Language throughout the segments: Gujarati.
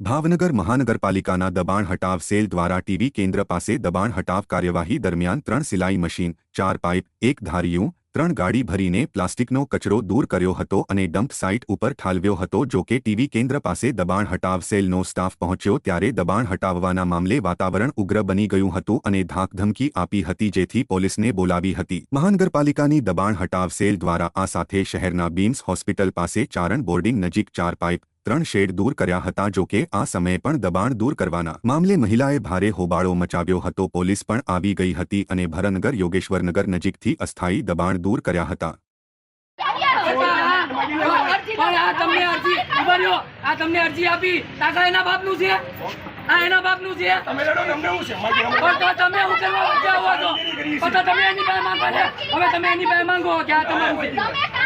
ભાવનગર મહાનગરપાલિકાના દબાણ હટાવ સેલ દ્વારા ટીવી કેન્દ્ર પાસે દબાણ હટાવ કાર્યવાહી દરમિયાન ત્રણ સિલાઈ મશીન, ચાર પાઇપ, એક ધારિયું, ત્રણ ગાડી ભરીને પ્લાસ્ટિકનો કચરો દૂર કર્યો હતો અને ડમ્પ સાઇટ ઉપર ઠાલવ્યો હતો. જો કે ટીવી કેન્દ્ર પાસે દબાણ હટાવ સેલનો સ્ટાફ પહોંચ્યો ત્યારે દબાણ હટાવવાના મામલે વાતાવરણ ઉગ્ર બની ગયું હતું અને ધાકધમકી આપી હતી જેથી પોલીસને બોલાવી હતી. મહાનગરપાલિકાની દબાણ હટાવ સેલ દ્વારા આ સાથે શહેરના બીમ્સ હોસ્પિટલ પાસે ચારણ બોર્ડિંગ નજીક ચાર પાઇપ ત્રણ શેડ દૂર કર્યા હતા જો કે આ સમયે પણ દબાણ દૂર કરવાના મામલે મહિલાએ ભારે હોબાળો મચાવ્યો હતો. પોલીસ પણ આવી ગઈ હતી અને ભરનગર યોગેશ્વરનગર નજીકથી અસ્થાયી દબાણ દૂર કર્યા હતા. પણ આ તમને અરજી ઊભા રહ્યો આ તમને અરજી આપી. તાકા એના બાપનું છે? આ એના બાપનું છે? તમે લડો ને અમને છે? પણ તો તમે હું કરવા વચ્ચે છો પણ તો તમે એની પાસે માંગો ને હવે તમે એની પાસે માંગો કે આ તમારું છે?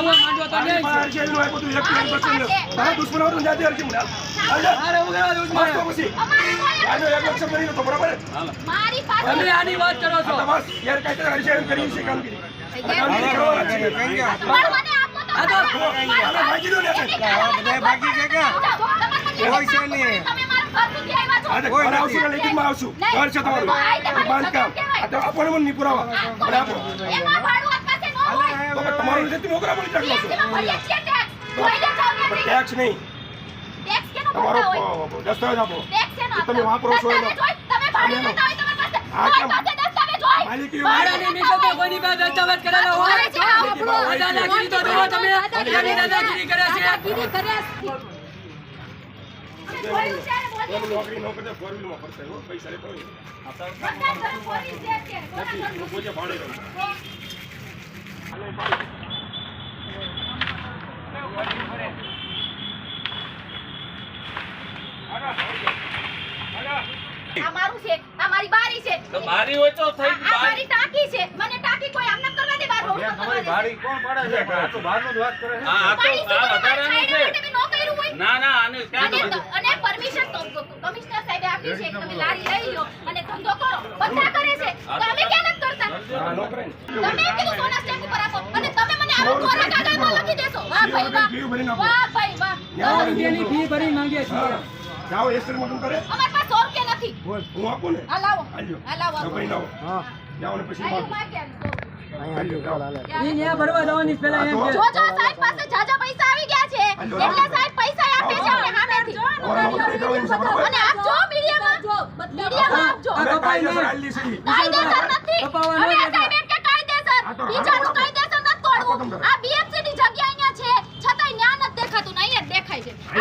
આવો માંડો તો નહીં એનું એક. દુશ્મનો જાતે મને. હું તો પછી. એક લક્ષ કરી તો બરાબર મારી તમે આની વાત કરો છો. તમારે ગેરકાયદેસર અરજી એમ કરી છે કામગીરી. આ કામગીરી છે. તો ગયા. કોઈ છે નહીં. આવશું ને લેખિતમાં આવશું. ઘર છે તમારું. બાંધકામ. આ તો આપો ને નહીં પુરાવા. મને તો પણ તમારું રીતે તમે ઓગરા મળી ચાકલો છો. ટેક્સ નહીં. તમારો દસ્તાવેજ આપો. તમે વાપરો છો એનો માલિકી ભાડાની મિલકતો કોઈની પાસે? દસ્તાવેજ કરેલા હોય? બધા નાખી દીધો જુઓ તમે. કેવી દાદાગીરી કરે છે. એમ નોકરી ન ફોર વ્હીલમાં ફરતા હોય, પૈસા લેતા હોય. ભાડે રહે. આ મારું છે આ મારી બારી છે. બારી હોય તો થઈ આ મારી ટાંકી છે. મને ટાંકી કોઈ આમ નામ કરવા દે બાર રોડ તમારી ગાડી કોણ પાડે છે? આ તો બહારનું જ વાત કરે છે. આ તો આ વધારાનું છે તમે નો કર્યું હોય ના ના આને ક્યાં અને તો કમિશનર સાહેબે આપી છે તમે લારી લઈ લો અને ધંધો કરો. બધા કરે છે. તો અમે કેમ કરતા? નો કરે ને. તમે કીધું સોના કાગળમાં દેશો વાહ ભાઈ વાહ વાહ ભાઈ વાહ. રૂપિયાની ફી ભરી માંગીએ છીએ જાઓ કરે. અમારી પાસે રૂપિયા નથી? હું આપું ને? લાવો. લાવો લાવો. હા. જાઓ ને પછી માગો. પાસે પૈસા પૈસા કાયદેસર નથી. કાયદેસર. Thank you.